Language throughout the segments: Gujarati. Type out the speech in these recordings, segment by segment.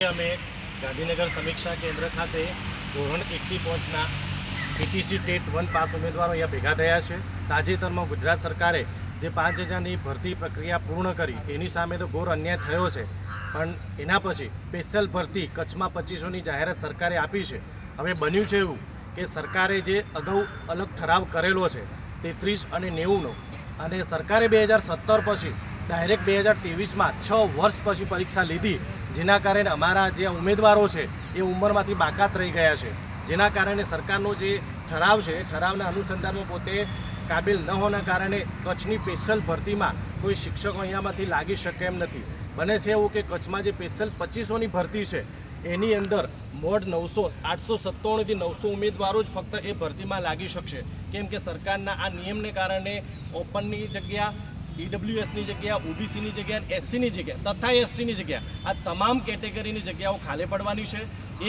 અમે ગાંધીનગર સમીક્ષા કેન્દ્ર ખાતે ધોરણ એકથી પહોંચના પીટીસી ટેટ વન પાસ ઉમેદવારો અહીંયા ભેગા થયા છે. તાજેતરમાં ગુજરાત સરકારે જે પાંચ હજારની ભરતી પ્રક્રિયા પૂર્ણ કરી, એની સામે તો ઘોર અન્યાય થયો છે. પણ એના પછી સ્પેશિયલ ભરતી કચ્છમાં પચીસોની જાહેરાત સરકારે આપી છે. હવે બન્યું છે એવું કે સરકારે જે અગાઉ અલગ ઠરાવ કરેલો છે, તેત્રીસ અને નેવુંનો, અને સરકારે બે હજાર સત્તર પછી ડાયરેક્ટ બે હજાર ત્રેવીસમાં છ વર્ષ પછી પરીક્ષા લીધી. જેના કારણે અમારા જે ઉમેદવારો છે, એ ઉંમરમાંથી બાકાત રહી ગયા છે. જેના કારણે સરકારનો જે ઠરાવ છે, ઠરાવના અનુસંધાનમાં પોતે કાબિલ ન હોવાના કારણે કચ્છની સ્પેશિયલ ભરતીમાં કોઈ શિક્ષકો અહીંયામાંથી લાગી શકે એમ નથી. બને છે એવું કે કચ્છમાં જે સ્પેશિયલ પચીસોની ભરતી છે, એની અંદર મોડ નવસો, આઠસો સત્તાણુંથી નવસો ઉમેદવારો જ ફક્ત એ ભરતીમાં લાગી શકશે. કેમ કે સરકારના આ નિયમને કારણે ઓપનની જગ્યા ઈડબ્લ્યુએસની જગ્યા, ઓબીસીની જગ્યા એસસીની જગ્યા, તથા એસટીની જગ્યા. આ તમામ કેટેગરીની જગ્યાઓ ખાલી પડવાની છે.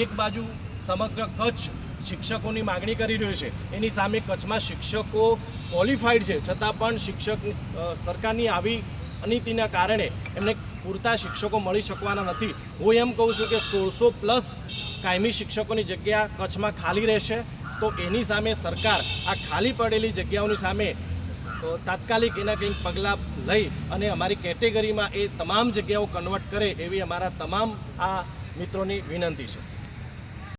એક બાજુ સમગ્ર કચ્છ શિક્ષકોની માગણી કરી રહ્યું છે. એની સામે કચ્છમાં શિક્ષકો ક્વોલિફાઈડ છે. છતાં પણ શિક્ષક સરકારની આવી અનીતિના કારણે એમને પૂરતા શિક્ષકો મળી શકવાના નથી. હું એમ કહું છું કે સોળસો પ્લસ કાયમી શિક્ષકોની જગ્યા કચ્છમાં ખાલી રહેશે. તો એની સામે સરકાર આ ખાલી પડેલી જગ્યાઓની સામે તો તાત્કાલિક એના કંઈક પગલાં લઈ અને અમારી કેટેગરીમાં એ તમામ જગ્યાઓ કન્વર્ટ કરે એવી અમારા તમામ આ મિત્રોની વિનંતી છે.